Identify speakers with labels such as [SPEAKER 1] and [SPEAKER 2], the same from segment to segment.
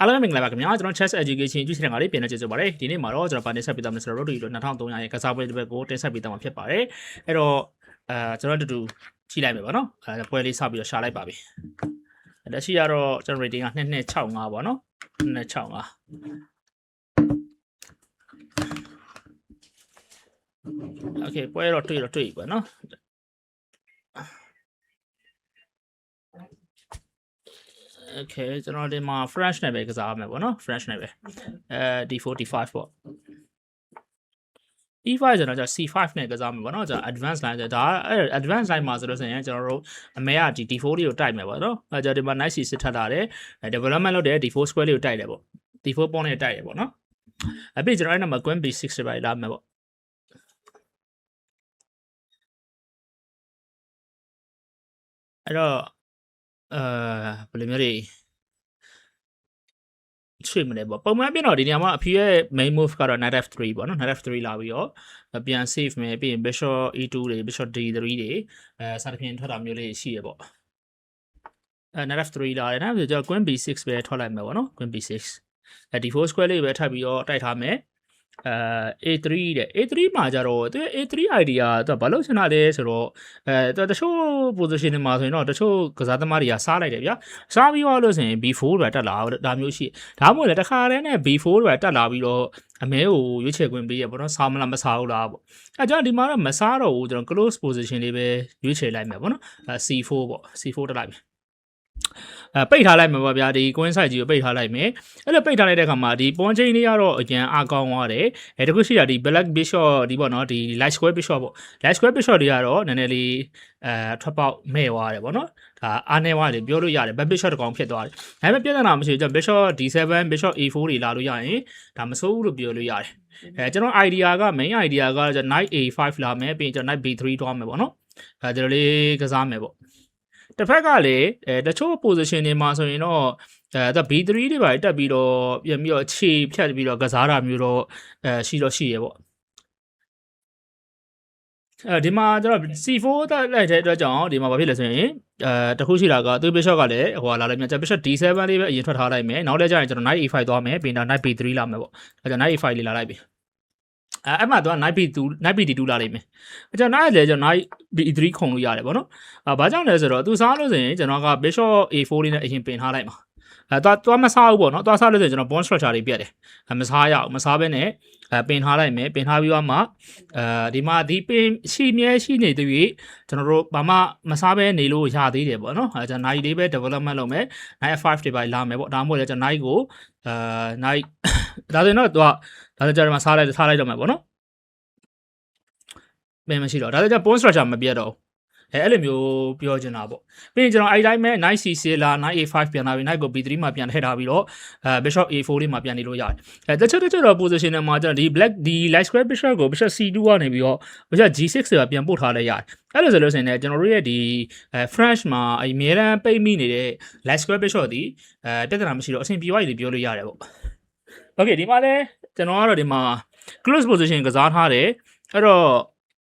[SPEAKER 1] အားလုံးပဲမင်္ဂလာပါခင်ဗျာကျွန်တော် Chess Education ကျူးချင်တာလေးပြန်နေကြဆိုပါရစေဒီနေ့မှာတော့ကျွန်တော်ဗာတင်ဆက်ပေးသွားမယ်ဆိုတော့ Road to 2300ရဲ့ကစားပွဲတစ်ပတ်ကိုတင်ဆက်ပေးသွားမှာဖြစ်ပါတယ်အဲ့တော့အဲကျွန်တော်တူတူကြည့်လိုက်မယ်ပေါ့နော်အဲပွဲလေးစပြီးတော့ရှာလိုက်ပါပြီလက်ရှိကတော့ကျွန်တော် rating က2265ပေါ့နော်2265 Okay ပွဲတော့တွေ့တော့တွေ့ပြီပေါ့နော် Okay ကျွန်တော်ဒီမှာ French နဲ့ပဲကစားရမယ်ပေါ့နော် French နဲ့ပဲအဲ D45 ပေါ့ E5 ကျွန်တော်じゃ C5 နဲ့ကစားမယ်ပေါ့နော်ကျွန်တော် advanced line ဆိုဒါအဲ advanced line မှာဆိုလို့ဆိုရင်ကျွန်တော်တို့အမေကဒီ D4 လေးကိုတိုက်မယ်ပေါ့နော်အဲကျွန်တော်ဒီမှာ nice C စစ်ထပ်လာတယ်အဲ development လုပ်တဲ့ D4 square လေးကိုတိုက်တယ်ပေါ့ D4 pawn နဲ့တိုက်တယ်ပေါ့နော်အပြင်ကျွန်တော်အဲ့နံပါတ် queen B6 တွေပါလာမယ်ပေါ့အဲ့တော့ အဲဘယ်လိုမျိုးတွေချွေမလဲပေါ့ပုံမှန်ပြတော့ဒီနေရာမှာအဖေရဲ့ main move ကတော့ knight f3 ပေါ့နော် knight f3 လာပြီးတော့ပြန် save မယ်ပြီးရင် bishop e2 တွေ bishop d3 တွေအဲစသဖြင့်ထွက်တာမျိုးလေးရှိရပေါ့အဲ knight f3 လာတယ်နော်ပြီးတော့ queen b6 ပဲထွက်လိုက်မယ်ပေါ့နော် queen b6 အဲ d4 square လေးပဲထပ်ပြီးတော့တိုက်ထားမယ် အဲ A3 တဲ့ A3 မှာကြတော့သူ A3 idea သူကဘာလို့ချင်တာလဲဆိုတော့အဲသူတချို့ position တွေမှာဆိုရင်တော့တချို့ကစားသမားတွေကစားလိုက်တယ်ဗျာစားပြီးတော့လို့ဆိုရင် B4 တွေတက်လာဒါမျိုးရှိဒါမှမဟုတ်လေတခါတည်းနဲ့ B4 တွေတက်လာပြီးတော့အမဲကိုရွေးချယ်ခွင့်ပေးရပေါ့နော်စားမလားမစားဘူးလားပေါ့အဲကြောင့်ဒီမှာတော့မစားတော့ဘူးကျွန်တော် close position လေးပဲရွေးချယ်လိုက်မယ်ပေါ့နော်အဲ C4 ပေါ့ C4 တက်လိုက်မယ် အဲပိတ်ထားလိုက်မှာပါဗျာဒီ queen side ကြီးကိုပိတ်ထားလိုက်မယ်အဲ့လိုပိတ်ထားလိုက်တဲ့အခါမှာဒီ pawn chain လေးကတော့အကျန်အားကောင်းသွားတယ်အဲတခုရှိတာဒီ black bishop ဒီပေါ့နော်ဒီ light square bishop ပေါ့ light square bishop တွေကတော့နည်းနည်းလေးအဲထွက်ပေါက်မဲ့သွားတယ်ပေါ့နော်ဒါအားနေသွားတယ်ပြောလို့ရတယ် back bishop တစ်ကောင်ဖြစ်သွားတယ်ဒါပေမဲ့ပြဿနာမရှိဘူးကျွန်တော် bishop d7 bishop a4 တွေလာလို့ရရင်ဒါမစိုးဘူးလို့ပြောလို့ရတယ်အဲကျွန်တော် idea က main idea ကကျွန်တော် knight a5 လာမယ်ပြီးရင်ကျွန်တော် knight b3 တွားမယ်ပေါ့နော်အဲကျွန်တော်လေးကစားမယ်ပေါ့ တစ်ဖက်ကလည်းအဲတချို့ position တွေမှာဆိုရင်တော့အဲဒါ B3 တွေပါတက်ပြီးတော့ပြန်ပြီးတော့ခြေဖြတ်ပြီးတော့ကစားတာမျိုးတော့အဲရှိတော့ရှိရပေါ့အဲဒီမှာကျတော့ C4 တက်လိုက်တဲ့အတွက်ကြောင့်ဒီမှာဘာဖြစ်လဲဆိုရင်အဲတခုရှိတာကသူ bishop ကလည်းဟိုလာလိုက်မြန်ကျ bishop d7 လေးပဲအရင်ထွက်ထားလိုက်မယ်နောက်လည်းကျရင်ကျွန်တော် knight a5 သွားမယ်ပြီးတော့ knight b3 လာမယ်ပေါ့အဲကြောင့် knight a5 လေးလာလိုက်ပြီ အဲအဲ့မှာသူက knight b2 knight b2 လာလိမ့်မယ်အဲကြောင့် knight လည်းကျွန်တော် knight b3 ခုံလို့ရတယ်ပေါ့နော်အဲဘာကြောင့်လဲဆိုတော့သူစားလို့ဆိုရင်ကျွန်တော်က bishop a4 လေးနဲ့အရင်ပင်ထားလိုက်မှာအဲသွားသွားမစားဘူးပေါ့နော်သွားစားလို့ဆိုရင်ကျွန်တော် bond structure တွေပြတ်တယ်အဲမစားရအောင်မစားဘဲနဲ့ အဲပင်ထားလိုက်မယ်ပင်ထားပြီးတော့မှအဲဒီမှာဒီပင်ရှိမြဲရှိနေသေးပြီးကျွန်တော်တို့ဘာမှမစားဘဲနေလို့ရသေးတယ်ပေါ့နော်အဲကျွန်တော်နိုင်လေးပဲ development လုပ်မယ် night 5တွေပါလာမယ်ပေါ့ဒါမှမဟုတ်လည်းကျွန်တော် night ကိုအဲ night ဒါဆိုရင်တော့သူကဒါဆိုကျွန်တော်မှစားလိုက်ထားလိုက်တော့မယ်ပေါ့နော်ပင်မရှိတော့ဒါဆိုကျွန်တော် bond structure မပြတ်တော့ဘူး အဲအဲ့လိုမျိုးပြောချင်တာပေါ့ပြီးရင်ကျွန်တော်အဲ့တိုင်းမဲ့ knight c6 လာ knight a5 ပြန်လာပြီး knight ကို b3 မှာပြန်ထည့်ထားပြီးတော့အဲ bishop a4 လေးမှာပြန်နေလို့ရတယ်အဲတချို့တချို့တော့ position တွေမှာကျွန်တော်ဒီ black ဒီ light square bishop ကို bishop c2 ကနေပြီးတော့ bishop g6 ဆိုတာပြန်ပို့ထားလိုက်ရတယ်အဲ့လိုဆိုလို့ဆိုရင်လည်းကျွန်တော်တို့ရဲ့ဒီအဲ French မှာအများရန်ပိတ်မိနေတဲ့ light square bishop ဒီအဲပြဿနာမရှိတော့အဆင်ပြေသွားပြီလို့ပြောလို့ရတယ်ပေါ့ Okay ဒီမှာလည်းကျွန်တော်ကတော့ဒီမှာ close position ကစားထားတယ်အဲ့တော့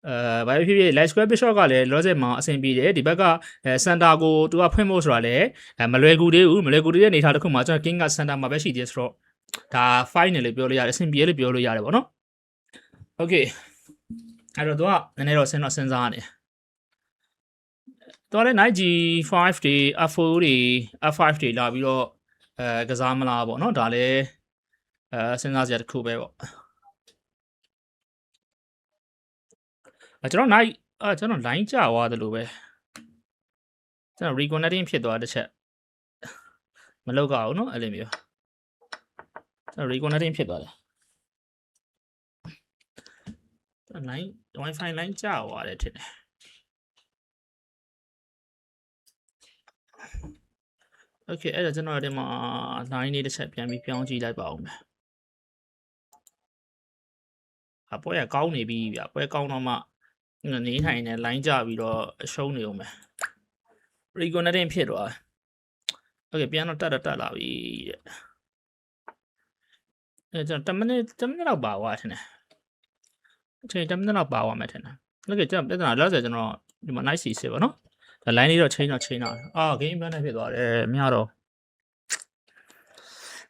[SPEAKER 1] အဲဘာဖြစ်ဖြစ် light square bishop ကလည်းလောဆယ်မှာအဆင်ပြေတယ်ဒီဘက်ကအဲ center ကိုသူကဖွင့်ဖို့ဆိုတာလည်းအဲမလွယ်ကူသေးဘူးမလွယ်ကူသေးတဲ့အနေအထားတစ်ခုမှာကျွန်တော် king က center မှာပဲရှိသေးဆိုတော့ဒါ final လို့ပြောလို့ရတယ်အဆင်ပြေလို့ပြောလို့ရတယ်ပေါ့နော် Okay အဲ့တော့သူကနည်းနည်းတော့စဉ်းတော့စဉ်းစားနေတော့လည်း knight g5 တွေ f4 တွေ f5 တွေလာပြီးတော့အဲကစားမလားပေါ့နော်ဒါလည်းအဲစဉ်းစားစရာတစ်ခုပဲပေါ့ အဲကျွန်တော် night အဲကျွန်တော် line ကျသွားတယ်လို့ပဲကျွန်တော် reconnecting ဖြစ်သွားတစ်ချက်မလောက်ကြအောင်เนาะအဲ့လိုမျိုးကျွန်တော် reconnecting ဖြစ်သွားတယ်ကျွန်တော် line wifi line ကျသွားတယ်ထင်တယ်โอเคအဲ့ဒါကျွန်တော်ဒီမှာ line လေးတစ်ချက်ပြန်ပြီးပြောင်းကြည့်လိုက်ပါဦးမယ်အပွဲကကောင်းနေပြီဗျပွဲကောင်းတော့မှ နေထိုင်နေလိုင်းကြပြီးတော့အရှုံးနေအောင်ပဲ reconnecting ဖြစ်သွား Okay ပြန်တော့တက်တော့တက်လာပြီတဲ့အဲကျွန်တော်10မိနစ်10မိနစ်လောက်ပါသွားတယ်အချိန်10မိနစ်လောက်ပါသွားမယ်ထင်တယ် Okay ကျွန်တော်ပြဿနာလောက်ဆိုကျွန်တော်ဒီမှာ nice စီပါနော်လိုင်းလေးတော့ချိန်တော့ချိန်တော့အာ game ban နဲ့ဖြစ်သွားတယ်မရတော့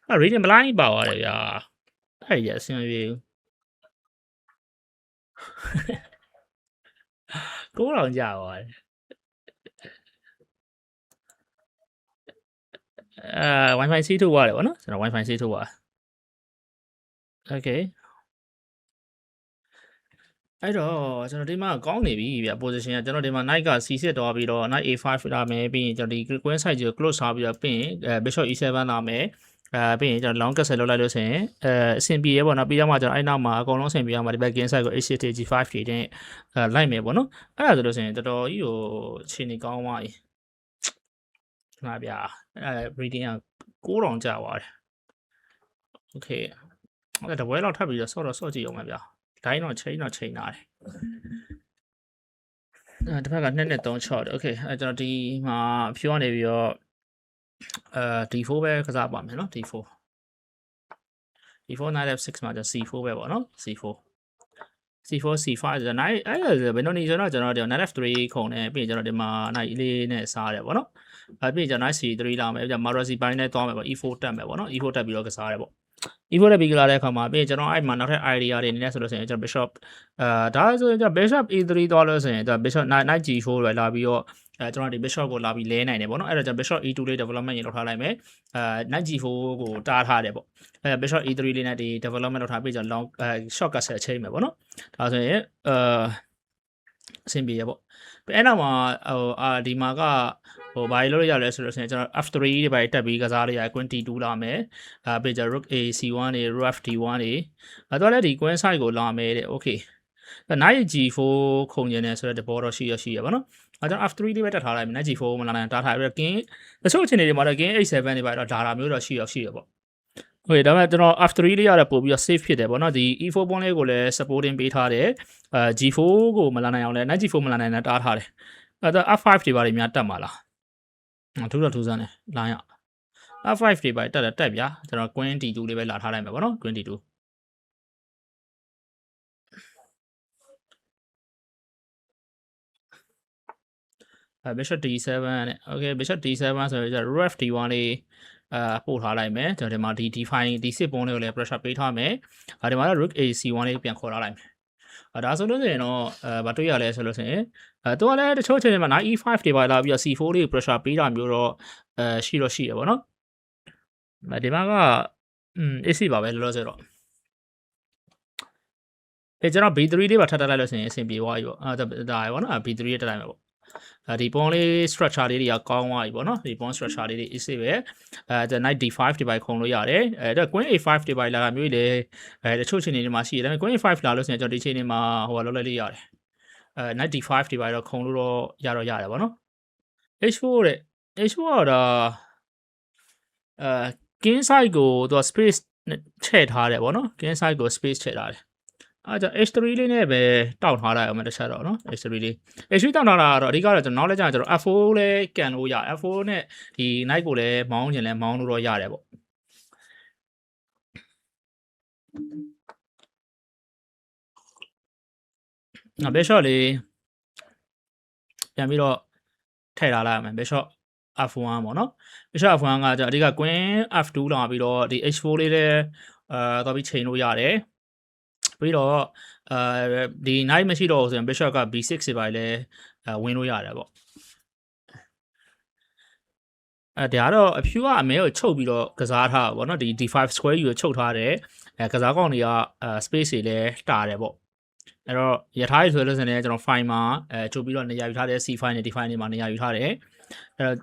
[SPEAKER 1] အာ reading မလိုက်ပါသွားတယ်ဗျာအဲ့ရအဆင်ပြေဘူး ကိုးတော်ကြာသွားတယ်အဲ wifi C ထုတ်သွားတယ်ဗောနော်ကျွန်တော် wifi C ထုတ်သွား okay အဲ့တော့ကျွန်တော်ဒီမှာကောင်းနေပြီဗျ position ကကျွန်တော်ဒီမှာ knight က c6 တော့ပြီးတော့ knight a5 လာမယ်ပြီးရင်ကျွန်တော်ဒီ queen side ကို close ထားပြီးတော့ပြီးရင်အဲ bishop e7 လာမယ် အဲပြီးရင်ကျွန်တော် long cancel လောက်လိုက်လို့ဆိုရင်အဲအဆင်ပြေရပေါ့နော်ပြီးတော့မှကျွန်တော်အဲ့နောက်မှာအကုန်လုံးအဆင်ပြေအောင်မှာဒီဘက် gain side ကို HTTG5 တွေနဲ့အဲလိုက်မယ်ပေါ့နော်အဲ့ဒါဆိုလို့ဆိုရင်တော်တော်ကြီးကိုခြေနေကောင်းသွားပြီငါဗျာအဲ reading က9000ကျသွားတယ် okay အဲ့တပွဲလောက်ထပ်ပြီးတော့ဆော့တော့ဆော့ကြည့်အောင်ပါဗျာဒိုင်းတော့ချိန်တော့ချိန်လာတယ်အဲတစ်ဖက်က2နဲ့3 shot okay အဲကျွန်တော်ဒီမှာဖြူရနေပြီးတော့ အဲ D4 ပဲကစားပါမယ်နော် D4 D4 knight f6 မှာကျ C4 ပဲပေါ့နော် C4 C4 C5 ဆိုတော့ knight အဲ့ဒါဘယ်လိုနေဆိုတော့ကျွန်တော်ဒီ knight f3 ခုံနဲ့ပြီးရင်ကျွန်တော်ဒီမှာ knight e4 နဲ့စားတယ်ပေါ့နော်အဲ့ပြီးရင်ကျွန်တော် knight c3 လာမယ်ပြီးတော့ maro c5 နဲ့သွားမယ်ပေါ့ e4 တက်မယ်ပေါ့နော် e4 တက်ပြီးတော့ကစားတယ်ပေါ့ e4 တက်ပြီးကြလာတဲ့အခါမှာပြီးရင်ကျွန်တော်အဲ့မှာနောက်ထပ် idea တွေနေလဲဆိုလို့ဆိုရင်ကျွန်တော် bishop အာဒါဆိုရင်ကျွန်တော် bishop e3 သွားလို့ဆိုရင်ကျွန်တော် bishop knight knight g4 တွေလာပြီးတော့အဲကျွန်တော်ဒီ bishop ကိုလာပြီးလဲနိုင်တယ်ပေါ့နော်အဲ့တော့ကျွန်တော် bishop e2 လေး development ရေလောက်ထားလိုက်မယ်အာ knight g4 ကိုတားထားတယ်ပေါ့အဲ bishop e3 လေးနဲ့ဒီ development လောက်ထားပြီးကျွန်တော် long အဲ short castle ချိန်မယ်ပေါ့နော်ဒါဆိုရင်အာအဆင်ပြေရပေါ့အဲ့နောက်မှာဟိုအာဒီမှာက ဟိုဘာလို့လို့ရလဲဆိုတော့ကျွန်တော် F3 တွေဘာတက်ပြီးကစားလိုက်ရ Queen T2 လာမယ်အာပြီးကြ Rook A C1 တွေ Rook F D1 တွေအဲတော့လည်းဒီ Queen side ကိုလာမယ်တဲ့ Okay အဲ Knight G4 ခုံကျင်နေဆိုတဲ့တဘောတော့ရှိရရှိရပါတော့အဲကျွန်တော် F3 လေးပဲတက်ထားလိုက်မယ် Knight G4 မလာနိုင်တားထားပြီးတော့ King တချို့အခြေအနေတွေမှာတော့ King H7 တွေပါတော့ဒါတာမျိုးတော့ရှိရရှိရပေါ့โอเคဒါပေမဲ့ကျွန်တော် F3 လေးရတဲ့ပို့ပြီးတော့ safe ဖြစ်တယ်ပေါ့နော်ဒီ E4 ပုံးလေးကိုလည်း supporting ပေးထားတယ်အဲ G4 ကိုမလာနိုင်အောင်လဲ Knight G4 မလာနိုင်တဲ့တားထားတယ်အဲတော့ F5 တွေပါလိမ့်များတက်မှာလား ထူးတော့ထူးဆန်းတယ်လိုင်းရ F5 တွေပါတက်တယ်တက်ဗျာကျွန်တော် Queen D2 လေးပဲလာထားလိုက်မယ်ပေါ့နော် Queen D2 အဲ Bishop D7 နဲ့ Okay Bishop D7 ဆိုတော့ကျ Ref D1 လေးအာပို့ထားလိုက်မယ်ကျွန်တော်ဒီမှာဒီ define ဒီစစ်ပုံးလေးကိုလည်း pressure ပေးထားမယ်အဲဒီမှာတော့ Rook AC1 လေးပြန်ခေါ်ထားလိုက်မယ်အဲဒါဆိုလို့ဆိုရင်တော့အဲဘာတွေ့ရလဲဆိုလို့ဆိုရင် အဲသူကလည်းတချို့အချိန်တွေမှာ knight e5 တွေပါလာပြီးတော့ c4 လေးကို pressure ပေးတာမျိုးတော့အဲရှိတော့ရှိရပါတော့။ဒီမှာကอืม AC ပါပဲလောလောဆယ်တော့အဲကျွန်တော် B3 လေးပါထပ်တက်လိုက်လို့ဆိုရင်အဆင်ပြေသွားပြီပေါ့အဲဒါရပါတော့ B3 လေးတက်လိုက်မှာပေါ့အဲဒီပုံးလေး structure လေးတွေကကောင်းသွားပြီပေါ့နော်ဒီပုံး structure လေးတွေ AC ပဲအဲဒါ knight d5 ဒီပိုင်ခုံလို့ရတယ်အဲဒါ queen a5 ဒီပိုင်လာတာမျိုးလေအဲတချို့ချိန်တွေမှာရှိတယ်ဒါပေမဲ့ queen a5 လာလို့ဆိုရင်ကျွန်တော်ဒီချိန်တွေမှာဟိုလောက်လိုက်လေးရတယ် အဲ knight d5 ဒီပိုင်တော့ခုံလို့တော့ရတော့ရတယ်ပေါ့နော် h4 တဲ့ h4 ကတော့အဲ king side ကိုသူက space ချဲ့ထားတယ်ပေါ့နော် king side ကို space ချဲ့ထားတယ်အဲကြောင့် h3 လေးနဲ့ပဲတောက်ထားလိုက်အောင်မတစ်ချက်တော့နော် h3 လေး h3 တောက်ထားတာကတော့အဓိကတော့ကျွန်တော်နောက်လည်းကြာကျွန်တော် f4 လည်းကန်လို့ရ f4 နဲ့ဒီ knight ကိုလည်းမောင်းချင်လဲမောင်းလို့တော့ရတယ်ပေါ့ ငါဘေရှော့လေးပြန်ပြီးတော့ထည့်ထားလိုက်အောင်ဘေရှော့ f1 ပေါ့နော် bishop f1 ကじゃအဓိက queen f2 လာပြီးတော့ဒီ h4 လေးလည်းအာတော့ပြီးချိန်လို့ရတယ်ပြီးတော့အဲဒီ knight မရှိတော့ဘူးဆိုရင် bishop က b6 တွေပါလဲဝင်လို့ရတယ်ပေါ့အဲဒါကတော့အဖြူကအမဲကိုချုပ်ပြီးတော့ကစားထားတာပေါ့နော်ဒီ d5 square ယူကိုချုပ်ထားတယ်အဲကစားကောင်တွေကအဲ space တွေလည်းတာတယ်ပေါ့ အဲ့တော့ရထားရဆိုလို့ဆိုရင်ကျွန်တော် file မှာအဲချုပ်ပြီးတော့နေရာယူထားတဲ့ c5 နဲ့ d5 တွေမှာနေရာယူထားတယ်အဲ့တော့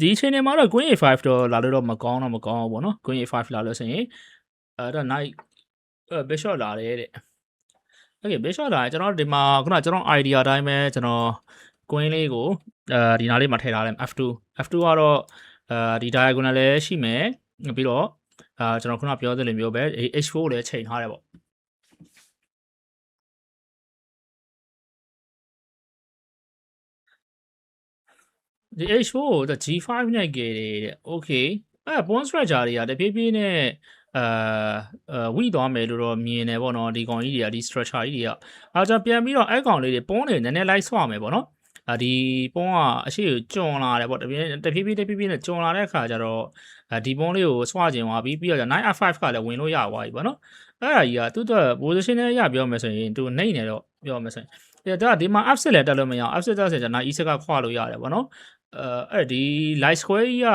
[SPEAKER 1] ဒီအချိန်မှာတော့ Queen A5 တော့လာလို့တော့မကောင်းတော့မကောင်းဘူးပေါ့နော် Queen A5 လာလို့ဆိုရင်အဲ့တော့ Knight အဲ Bishop လာတယ်တဲ့ Okay Bishop လာကျွန်တော်ဒီမှာခုနကျွန်တော် idea အတိုင်းပဲကျွန်တော် Queen လေးကိုအဲဒီနားလေးမှာထည့်ထားလိုက် F2 F2 ကတော့အဲဒီ diagonal လည်းရှိမယ်ပြီးတော့အာကျွန်တော်ခုနပြောသလိုမျိုးပဲ H4 ကိုလည်းချိန်ထားတယ်ပေါ့ ဒီ H4 ကို G5 နဲ့ကြည့်တယ်တဲ့ Okay အဲ bond structure တွေကတဖြည်းဖြည်းနဲ့အာဝိသွားမယ်လို့တော့မြင်တယ်ပေါ့နော်ဒီကောင်ကြီးတွေကဒီ structure ကြီးတွေကအားကြောင့်ပြန်ပြီးတော့အဲ့ကောင်လေးတွေပုံးတွေနည်းနည်းလိုက်ဆွမယ်ပေါ့နော်အာဒီပုံးကအရှိကျွံလာတယ်ပေါ့တဖြည်းတဖြည်းဖြည်းတဖြည်းဖြည်းနဲ့ကျွံလာတဲ့အခါကျတော့အဲဒီပုံးလေးကိုဆွာကျင်သွားပြီးပြီးတော့ကျ knight f5 ကလည်းဝင်လို့ရသွားပြီပေါ့နော်အဲ့ဒါကြီးကသူ့အတွက် position နဲ့ရပြောမယ်ဆိုရင်သူနှိမ့်နေတော့ပြောမယ်ဆိုရင်ဒါတော့ဒီမှာ f6 လည်းတက်လို့မရအောင် f6 တက်ဆိုရင်ကျ knight e6 ကခွာလို့ရတယ်ပေါ့နော် အဲအဲ့ဒီ light square ကြီးက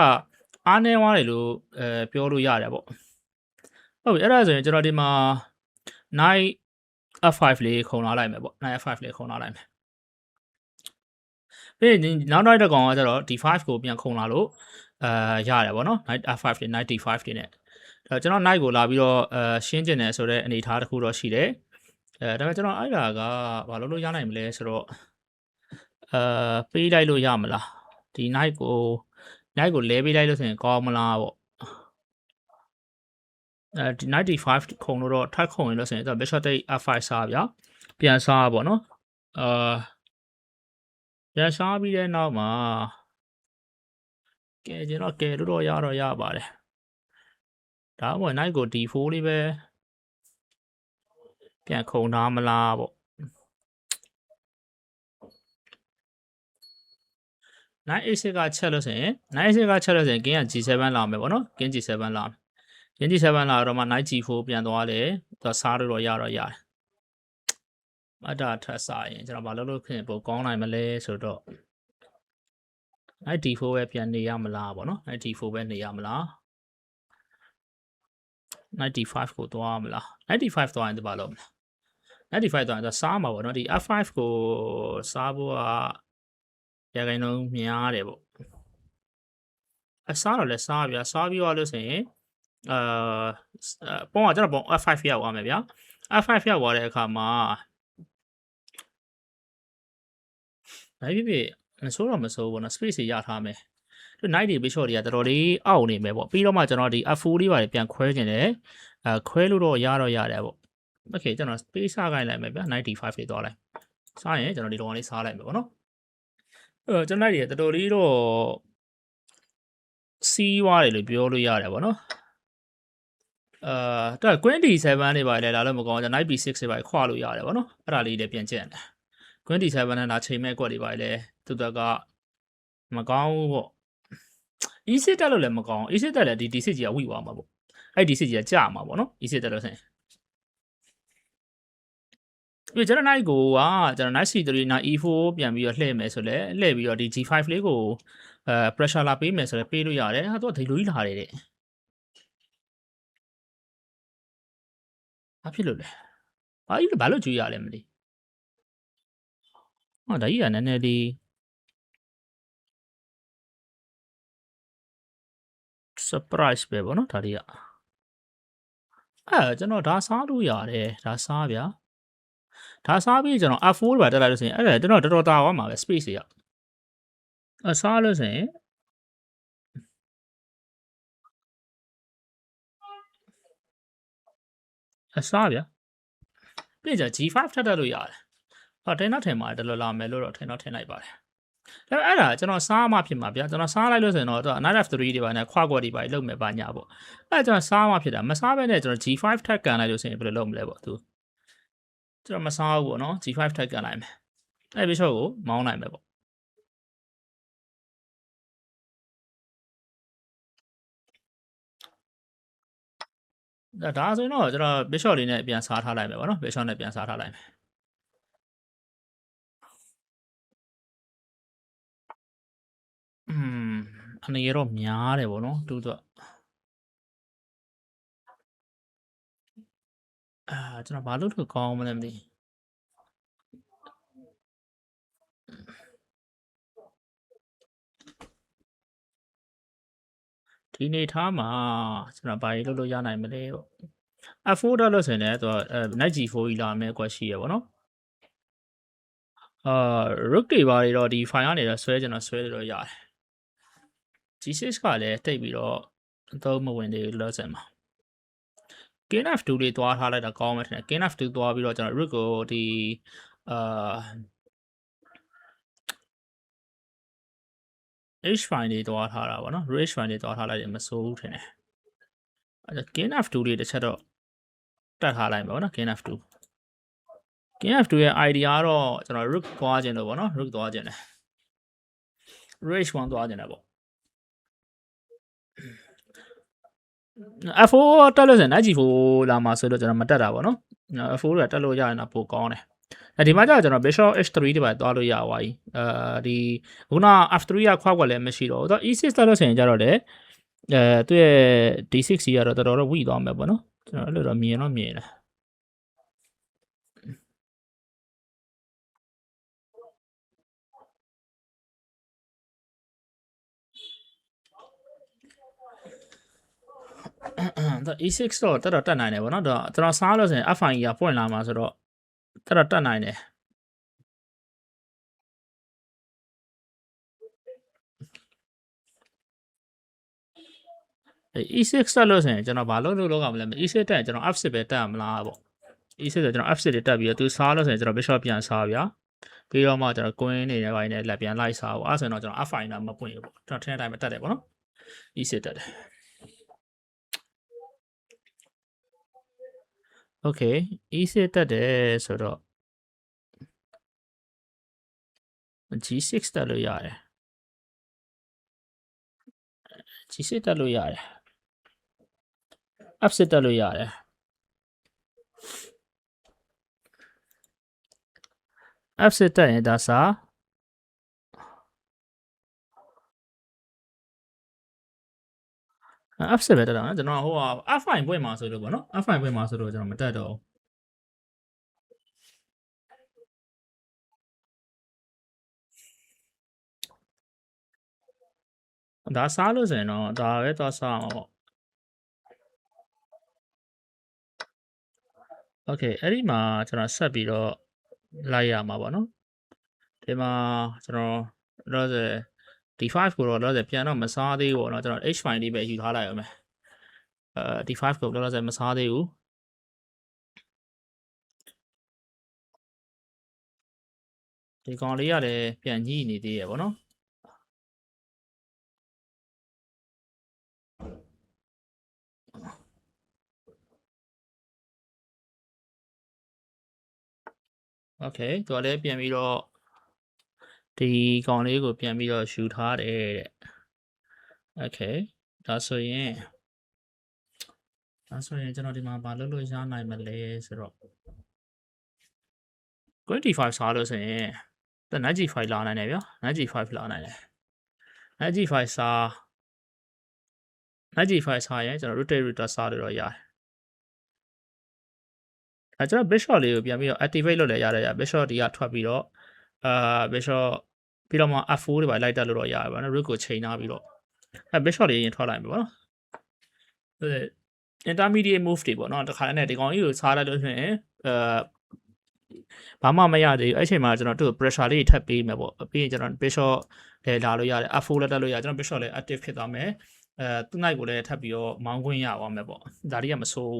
[SPEAKER 1] အားနေသွားတယ်လို့အဲပြောလို့ရတယ်ပေါ့ဟုတ်ပြီအဲ့ဒါဆိုရင်ကျွန်တော်ဒီမှာ knight f5 လေးခုံလာလိုက်မယ်ပေါ့ knight f5 လေးခုံလာလိုက်မယ်ပြီးရင်နောက်နောက်တစ်ကောင်ကကျတော့ d5 ကိုပြန်ခုံလာလို့အဲရတယ်ပေါ့နော် knight f5 တွေ knight d5 တွေနဲ့အဲကျွန်တော် knight ကိုလာပြီးတော့အဲရှင်းကျင်တယ်ဆိုတော့အနေထားတစ်ခုတော့ရှိတယ်အဲဒါပေမဲ့ကျွန်တော်အဲ့ဒါကဘာလို့လို့ရနိုင်မလဲဆိုတော့အဲပေးလိုက်လို့ရမလား ဒီ knight ကို knight ကိုလဲပေးလိုက်လို့ဆိုရင်ကောင်းမလားပေါ့အဲဒီ 95ခုံလို့တော့ထပ်ခုံရင်လို့ဆိုရင်တော့ bishop take f5 စားဗျာပြန်စားပါတော့အာပြန်စားပြီးတဲ့နောက်မှာကဲကျွန်တော်ကဲလို့တော့ရတော့ရပါတယ်ဒါမှမဟုတ် knight ကို d4 လေးပဲပြန်ခုံထားမလားပေါ့ knight a6 ကချက်လို့ဆိုရင် knight a6 ကချက်လို့ဆိုရင် king က g7 လာမယ်ပေါ့နော် king g7 လာမယ် king g7 လာတော့မှ knight g4 ပြန်သွားတယ်သူစားလို့တော့ရတော့ရတယ်အတာထပ်စားရင်ကျွန်တော်ဘာလုပ်လို့ခင်ပိုကောင်းနိုင်မလဲဆိုတော့ knight d4 ပဲပြန်နေရမလားပေါ့နော် knight d4 ပဲနေရမလား knight d5 ကိုသွားမလား knight d5 သွားရင်ဒီဘာလုပ်မလဲ knight d5 သွားရင်သူစားမှာပေါ့နော်ဒီ f5 ကိုစားဖို့က ရခိုင်နှုန်းများတယ်ပေါ့အစားတော့လဲစားဗျာစားပြီးတော့လို့ဆိုရင်အာပုံကကျွန်တော်ပုံ f5 ရောက်သွားမယ်ဗျာ f5 ရောက်သွားတဲ့အခါမှာဒါဖြစ်ဖြစ်မဆိုးတော့မဆိုးဘူးနော် space ရထားမယ်ဒီ night တွေ bishop တွေကတော်တော်လေးအောက်နေမယ်ပေါ့ပြီးတော့မှကျွန်တော်ဒီ f4 လေးပါပြန်ခွဲကျင်တယ်အဲခွဲလို့တော့ရတော့ရတယ်ပေါ့ okay ကျွန်တော် space စားခိုင်းလိုက်မယ်ဗျာ95တွေသွားလိုက်စားရင်ကျွန်တော်ဒီလောကလေးစားလိုက်မယ်ပေါ့နော် အဲကျွန်တော်တို့တော်တော်လေးတော့စီးွားတယ်လို့ပြောလို့ရတယ်ပေါ့နော်အာတော့ queen d7 တွေပါလေလာလို့မကောင်းကျွန်တော် knight b6 တွေပါခွာလို့ရတယ်ပေါ့နော်အဲ့ဒါလေးလည်းပြန်ကျန်တယ် queen d7 နဲ့လာချိန်မဲ့ကွက်တွေပါလေသူတကမကောင်းဘူးပေါ့ e6 တက်လို့လည်းမကောင်း e6 တက်လည်းဒီ d6 ကြီးကဝိသွားမှာပေါ့အဲ့ d6 ကြီးကကြာမှာပေါ့နော် e6 တက်လို့ဆိုရင် ပြီးကျွန်တော် knight ကိုကကျွန်တော် knight c3 na e4 ပြန်ပြီးတော့လှည့်မယ်ဆိုလဲလှည့်ပြီးတော့ဒီ g5 လေးကိုအဲ pressure လာပေးမယ်ဆိုလဲပေးလို့ရတယ်ဟာတော့ဒီလိုကြီးလာတယ်တဲ့ဘာဖြစ်လို့လဲဘာကြီးဘာလို့ကြွေးရလဲမသိဟောဒါကြီးကနည်းနည်းလေး surprise ပဲဗောနော်ဒါတွေကအဲကျွန်တော်ဒါစားလို့ရတယ်ဒါစားဗျာ ဒါစားပြီးကျွန်တော် F4 ပါတက်လာလို့ဆိုရင်အဲ့ဒါကျွန်တော်တော်တော်တာသွားမှာပဲ space တွေရောက်အစားလို့ဆိုရင်အစားဗျာပြီးကြ G5 ထပ်တက်လို့ရတယ်ဟောထင်တော့ထင်ပါတယ်တလောလာမယ်လို့တော့ထင်တော့ထင်လိုက်ပါတယ်ဒါပေမဲ့အဲ့ဒါကျွန်တော်စားမှဖြစ်မှာဗျာကျွန်တော်စားလိုက်လို့ဆိုရင်တော့ knight f3 တွေပါနဲ့ခွာကွက်တွေပါလုံမယ်ပါညာပေါ့အဲ့ကျွန်တော်စားမှဖြစ်တာမစားဘဲနဲ့ကျွန်တော် G5 ထပ်ကန်လိုက်လို့ဆိုရင်ဘယ်လိုလုပ်မလဲပေါ့သူ ကျွန်တော်မစားဘူးပေါ့နော် G5 ထပ်ကန်လိုက်မယ်အဲ့ bishop ကိုမောင်းနိုင်မယ်ပေါ့ဒါဒါဆိုရင်တော့ကျွန်တော် bishop လေးနဲ့ပြန်စားထားလိုက်မယ်ပေါ့နော် bishop နဲ့ပြန်စားထားလိုက်မယ်อืมအနေရတော့များတယ်ပေါ့နော်သူတို့ အာကျွန်တော်ဘာလို့လို့ကောင်းမလဲမသိဒီနေထားမှာကျွန်တော်ဘာကြီးလုပ်လို့ရနိုင်မလဲပေါ့ F4 တော့လို့ဆိုရင်လည်းသူကအဲ Knight G4 ကြီးလာမယ်ကွက်ရှိရပေါ့နော်အာ rook တွေဘာတွေတော့ဒီ file ကနေတော့ဆွဲကျွန်တော်ဆွဲလို့ရတယ် G6 ကလည်းတိတ်ပြီးတော့အသုံးမဝင်သေးဘူးလို့ဆက်မှာ King F2 လေးသွားထားလိုက်တာကောင်းမယ်ထင်တယ် King F2 သွားပြီးတော့ကျွန်တော် rook ကိုဒီအာ H5 လေးသွားထားတာပေါ့နော် H5 လေးသွားထားလိုက်ရင်မစိုးဘူးထင်တယ်အဲဒါ King F2 လေးတစ်ချက်တော့တက်ထားလိုက်မယ်ပေါ့နော် King F2 King F2 ရဲ့ idea ကတော့ကျွန်တော် rook သွားခြင်းလို့ပေါ့နော် rook သွားခြင်းတယ် H1 သွားခြင်းတယ်ပေါ့ F4 တက်လို့ဆိုရင် G4 လာမှာဆိုတော့ကျွန်တော်မတက်တာပေါ့နော် F4 ကတက်လို့ရရင်တော့ပိုကောင်းတယ်အဲဒီမှာကျတော့ကျွန်တော် Bishop H3 တွေပါသွားလို့ရသွားပြီအဲဒီခုန F3 ကခွာက်ွက်လည်းမရှိတော့ဘူးတော့ E6 တက်လို့ဆိုရင်ကျတော့လေအဲသူ့ရဲ့ D6 ကြီးကတော့တော်တော်တော့ဝိသွားမယ်ပေါ့နော်ကျွန်တော်အဲ့လိုတော့မြင်တော့မြင်တယ် တော့ E6 တော့တက်တော့တက်နိုင်တယ်ဗောနော်တော့ကျွန်တော်စားလို့ဆိုရင် F5 ကပွင့်လာမှာဆိုတော့တက်တော့တက်နိုင်တယ်အဲ E6 တက်လို့ဆိုရင်ကျွန်တော်ဘာလုပ်လို့လောကမလဲ E6 တက်ရင်ကျွန်တော် F6 ပဲတက်ရမလားပေါ့ E6 ဆိုကျွန်တော် F6 တွေတက်ပြီးတော့သူစားလို့ဆိုရင်ကျွန်တော် Bishop ပြန်စားဗျာပြီးတော့မှကျွန်တော် Queen နေနေပိုင်းနဲ့လက်ပြန်လိုက်စားပေါ့အဲဆိုရင်တော့ကျွန်တော် F5 တော့မပွင့်ဘူးပေါ့ကျွန်တော်ထင်တဲ့အတိုင်းပဲတက်တယ်ပေါ့နော် E6 တက်တယ် Okay E6 တက်တယ်ဆိုတော့ G6 တက်လို့ရတယ် G6 တက်လို့ရတယ် F6 တက်လို့ရတယ် F6 တက်ရင်ဒါစာ F7 ပဲတက်တာနော်ကျွန်တော်ဟိုဟာ F5 ပွင့်မှာဆိုလို့ပေါ့နော် F5 ပွင့်မှာဆိုတော့ကျွန်တော်မတက်တော့ဘူးဒါစားလို့ဆိုရင်တော့ဒါပဲသွားစားအောင်ပေါ့ Okay အဲ့ဒီမှာကျွန်တော်ဆက်ပြီးတော့လိုက်ရမှာပေါ့နော်ဒီမှာကျွန်တော်တော့ ဆို D5 ကိုတော့တော့ပြန်တော့မစားသေးဘူးပေါ့နော်ကျွန်တော် H5 လေးပဲယူထားလိုက်ရမယ်အဲ D5 ကိုတော့တော့မစားသေးဘူးဒီကောင်လေးကလည်းပြန်ညှိနေသေးရပေါ့နော်โอเคသူကလည်းပြန်ပြီးတော့ ဒီကောင်လေးကိုပြန်ပြီးတော့ယူထားတယ်တဲ့ Okay ဒါဆိုရင်ဒါဆိုရင်ကျွန်တော်ဒီမှာမလုပ်လို့ရနိုင်မလဲဆိုတော့25စားလို့ဆိုရင်တ95လာနိုင်တယ်ဗျာ95လာနိုင်တယ်95စား95စားရင်ကျွန်တော် rotate router စားလို့တော့ရတယ်အဲကျွန်တော် bishop လေးကိုပြန်ပြီးတော့ activate လုပ်လဲရတယ်ရ bishop ဒီကထွက်ပြီးတော့အာ bishop ပြီးတော့မှ F4 တွေပါလိုက်တက်လို့တော့ရတယ်ဗျာနော် root ကိုချိန်ထားပြီးတော့အဲ bishop လေးရင်ထွက်လိုက်ပြီပေါ့နော်အဲ intermediate move တွေပေါ့နော်တခါတည်းနဲ့ဒီကောင်ကြီးကိုစားလိုက်လို့ဆိုရင်အဲဘာမှမရသေးဘူးအဲ့ချိန်မှာကျွန်တော်သူ့ pressure လေးထပ်ပေးမယ်ပေါ့ပြီးရင်ကျွန်တော် bishop လည်းလာလို့ရတယ် F4 လည်းတက်လို့ရတယ်ကျွန်တော် bishop လည်း active ဖြစ်သွားမယ်အဲသူ့ night ကိုလည်းထပ်ပြီးတော့မောင်းခွင့်ရသွားမယ်ပေါ့ဒါတွေကမဆိုး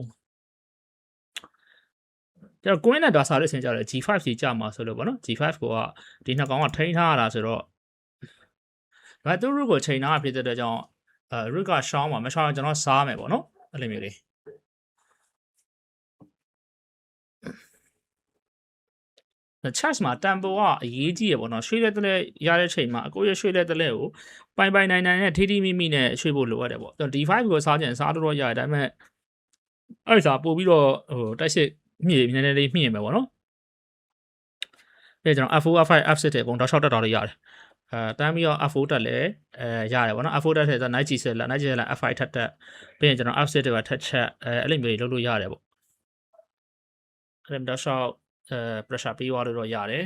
[SPEAKER 1] ကျွန်တော် queen နဲ့ dasa လို့ဆင်ကြတယ် G5 ကြီးကြာမှာဆိုလို့ပေါ့နော် G5 ကိုကဒီနှစ်ကောင်ကထိန်းထားရတာဆိုတော့ဒါသူ့ root ကိုချိန်ထားတာဖြစ်တဲ့အတွက်ကြောင့်အဲ root ကရှောင်းမှာမရှောင်းကျွန်တော်စားမယ်ပေါ့နော်အဲ့လိုမျိုးလေး charge မှာ tempo ကအရေးကြီးရပေါ့နော်ရွှေလက်တလဲရတဲ့ချိန်မှာအကိုရရွှေလက်တလဲကိုပိုင်ပိုင်နိုင်နိုင်နဲ့ထိထိမိမိနဲ့ရွှေဖို့လိုရတယ်ပေါ့ D5 ကိုစားကြရင်စားတော့တော့ရတယ်ဒါပေမဲ့အဲ့ဒါပို့ပြီးတော့ဟိုတိုက်စစ် မြည်နည်းနည်းလေးမြည်မယ်ပေါ့နော်အဲကျွန်တော် F4 F5 F6 တွေအကုန်တော့ short တက်တော်လေးရတယ်အဲတမ်းပြီးတော့ F4 တက်လဲအဲရတယ်ပေါ့နော် F4 တက်တဲ့ဆို night G ဆက်လာ night G ဆက်လာ F5 ထပ်တက်ပြီးရင်ကျွန်တော် F6 တွေပါထပ်ချက်အဲအဲ့လိုမျိုးလုပ်လို့ရတယ်ပေါ့အဲ့ဒါတော့ short အဲ pressure ပေးသွားလို့တော့ရတယ်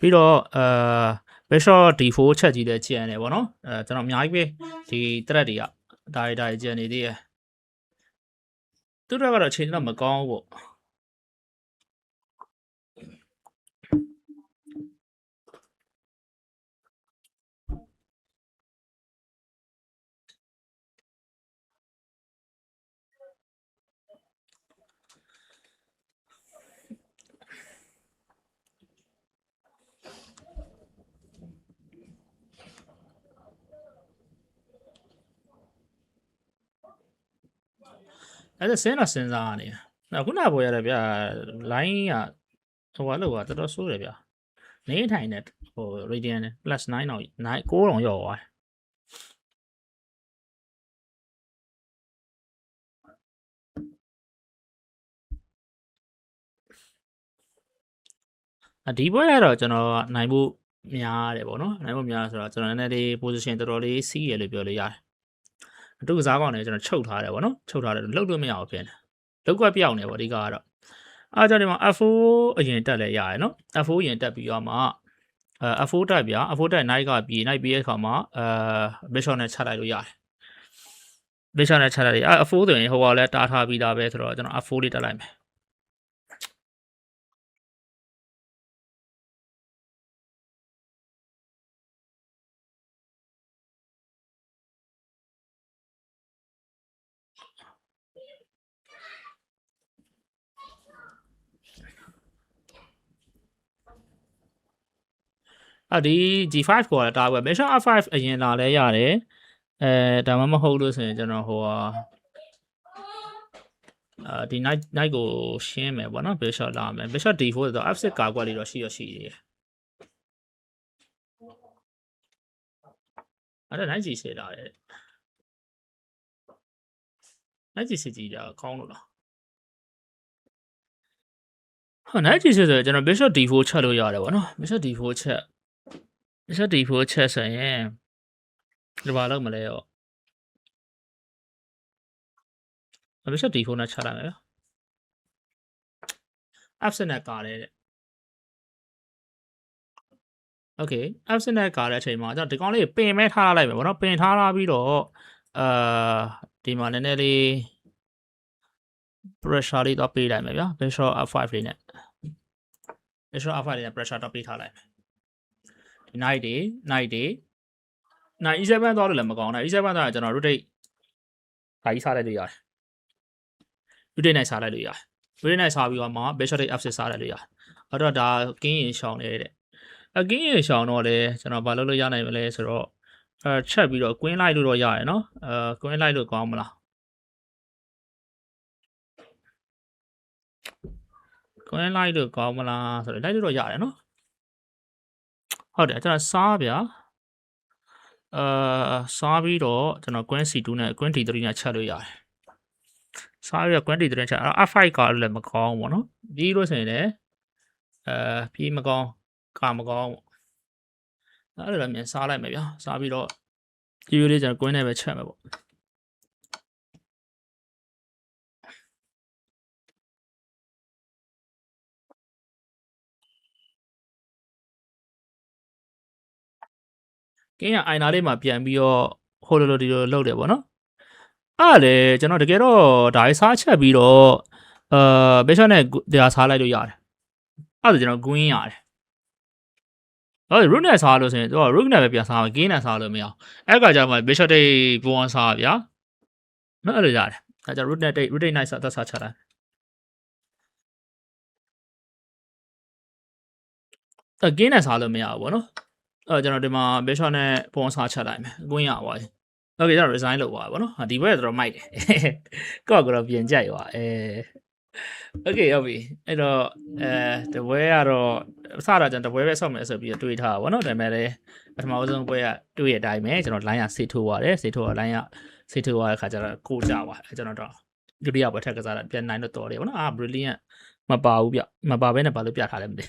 [SPEAKER 1] ပြီးတော့အာ bishop d4 ချက်ကြီးလည်းကျန်တယ်ဗောနော်အဲကျွန်တော်အများကြီးပဲဒီ thread တွေကဒါတွေဒါတွေကျန်နေသေးတယ်သူတို့ကတော့ချိန်တော့မကောင်းဘူးပေါ့ အဲ့ဒါစဉ်းတော့စဉ်းစားရနေတယ်ခုနကပေါ်ရတယ်ဗျာ line ကဟိုဘာလို့ကတော်တော်ဆိုးတယ်ဗျာနေထိုင်တဲ့ဟိုဟို radian နဲ့ plus 9တော့9 9တော့ရော့သွားတယ်အဒီဘွဲကတော့ကျွန်တော်နိုင်ဖို့များတယ်ပေါ့နော်နိုင်ဖို့များဆိုတော့ကျွန်တော်နည်းနည်းလေး position တော်တော်လေးစီးရလို့ပြောလို့ရတယ် အတူကစားကောင်းတယ်ကျွန်တော်ချုပ်ထားတယ်ပေါ့နော်ချုပ်ထားတယ်လှုပ်လို့မရအောင်ဖြစ်နေလောက်ကပြောင်းနေပေါ့အဓိကကတော့အားကြောင့်ဒီမှာ F4 အရင်တက်လဲရတယ်နော် F4 အရင်တက်ပြီးတော့မှအဲ F4 တက်ပြ F4 တက် night ကပြီး night ပြီးရဲ့အခါမှာအဲ bishop နဲ့ချက်လိုက်လို့ရတယ် bishop နဲ့ချက်လိုက်ရ F4 ဆိုရင်ဟိုကလည်းတားထားပြီးသားပဲဆိုတော့ကျွန်တော် F4 လေးတက်လိုက်မယ် အဲ့ဒီ G5 ကိုလည်းတားပဲ Mission R5 အရင်လာလဲရတယ်အဲဒါမှမဟုတ်လို့ဆိုရင်ကျွန်တော်ဟိုဟာအာဒီ night night ကိုရှင်းမယ်ပေါ့နော် Bishop လာမယ် Bishop D4 ဆိုတော့ F6 ကာကွက်လေးတော့ရှိရရှိသေးတယ်အဲ့ဒါ night G6 လာတယ် night G6 ကြီးတာကောင်းလို့လားဟာ night G6 ဆိုရင်ကျွန်တော် Bishop D4 ချက်လို့ရတယ်ပေါ့နော် Bishop D4 ချက် Bishop D4 ချက်ဆိုရင်ဒီဘာလုပ်မလဲရော Bishop D4 နဲ့ချက်လိုက်မယ်ဗျ F7 နဲ့ကာတယ်တဲ့ Okay F7 နဲ့ကာတဲ့အချိန်မှာကျွန်တော်ဒီကောင်လေးပင်မဲထားလိုက်မယ်ဗောနော်ပင်ထားလာပြီးတော့အာဒီမှာနည်းနည်းလေး pressure လေးတော့ပေးလိုက်မယ်ဗျာ Bishop F5 လေးနဲ့ Bishop F5 လေးနဲ့ pressure တော့ပေးထားလိုက်မယ်ဒီ night တွေ night တွေ night E7 သွားလို့လည်းမကောင်းဘူး E7 သွားရင်ကျွန်တော် rotate ခါကြီးစားလိုက်လို့ရတယ် rotate နဲ့စားလိုက်လို့ရတယ် rotate နဲ့စားပြီးတော့မှ bishop တွေ F6 စားလိုက်လို့ရတယ်အဲ့တော့ဒါကင်းရင်ရှောင်းနေတဲ့အကင်းရင်ရှောင်းတော့လေကျွန်တော်ဘာလုပ်လို့ရနိုင်မလဲဆိုတော့အဲချက်ပြီးတော့ queen လိုက်လို့တော့ရတယ်နော်အဲ queen လိုက်လို့ကောင်းမလား queen လိုက်လို့ကောင်းမလားဆိုတော့လိုက်လို့တော့ရတယ်နော် ဟုတ်တယ်ကျွန်တော်စားဗျာအာစားပြီးတော့ကျွန်တော် queen c2 နဲ့ queen d3 နဲ့ချက်လို့ရတယ်စားပြီးတော့ queen d3 ချက်အဲ့တော့ f5 ကလည်းမကောင်းပေါ့နော်ပြီးလို့ဆိုရင်လည်းအာပြီးမကောင်းကမကောင်းပေါ့အဲ့ဒါလည်းမြန်စားလိုက်မယ်ဗျာစားပြီးတော့ကြည့်ရလေးကျွန်တော် queen နဲ့ပဲချက်မယ်ပေါ့ ကင်းရအိုင်နာလေးမှာပြန်ပြီးတော့ဟိုလိုလိုဒီလိုလုပ်တယ်ပေါ့နော်အဲ့ဒါလေကျွန်တော်တကယ်တော့ဒါရေးစားချက်ပြီးတော့အာဘေရှော့နဲ့တရားစားလိုက်လို့ရတယ်အဲ့ဒါကျွန်တော် green ရတယ်ဟုတ် root နဲ့စားလို့ဆိုရင်သူက root နဲ့ပဲပြန်စားမယ် gain နဲ့စားလို့မရအောင်အဲ့ကကြမှာ bishop တိတ်ပေါ်အောင်စားဗျာနော်အဲ့လိုရတယ်ဒါကြ root နဲ့တိတ် root တိတ် nice သက်စားချတာအ gain နဲ့စားလို့မရဘူးဗောနော် အဲ့ကျွန်တော်ဒီမှာ bishop နဲ့ပေါ်အောင်စားချက်လိုက်မယ် green ရပါပြီ Okay ကျွန်တော် resign လုပ်သွားပါဗောနော်ဟာဒီဘက်ကတော့မိုက်တယ်ကော့ကတော့ပြင်ကြိုက်သွားအဲ Okay ဟုတ်ပြီအဲ့တော့အဲတပွဲကတော့အစတော့ကျွန်တော်တပွဲပဲဆောက်မယ်ဆိုပြီးတော့တွေးထားတာဗောနော်ဒါပေမဲ့လည်းပထမဆုံးပွဲကတွေးရတဲ့အတိုင်းပဲကျွန်တော် line ရစေထိုးသွားတယ်စေထိုးတော့ line ရစေထိုးသွားတဲ့ခါကျတော့ကိုကြပါအဲကျွန်တော်တော့ဒုတိယပွဲထက်ကစားတာပြန်နိုင်တော့တော်တယ်ဗောနော်အာ brilliant မပါဘူးဗျမပါဘဲနဲ့ဘာလို့ပြထားလဲမသိ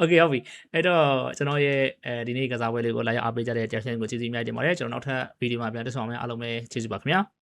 [SPEAKER 1] Okay ဟုတ်ပြီအဲ့တော့ကျွန်တော်ရဲ့အဲဒီနေ့ကစားပွဲလေးကိုလာရောက်အားပေးကြတဲ့ကြက်ရှင်ကိုကျေးဇူးများတင်ပါတယ်ကျွန်တော်နောက်ထပ်ဗီဒီယိုမှာပြန်တက်ဆောင်မယ်အားလုံးပဲကျေးဇူးပါခင်ဗျာ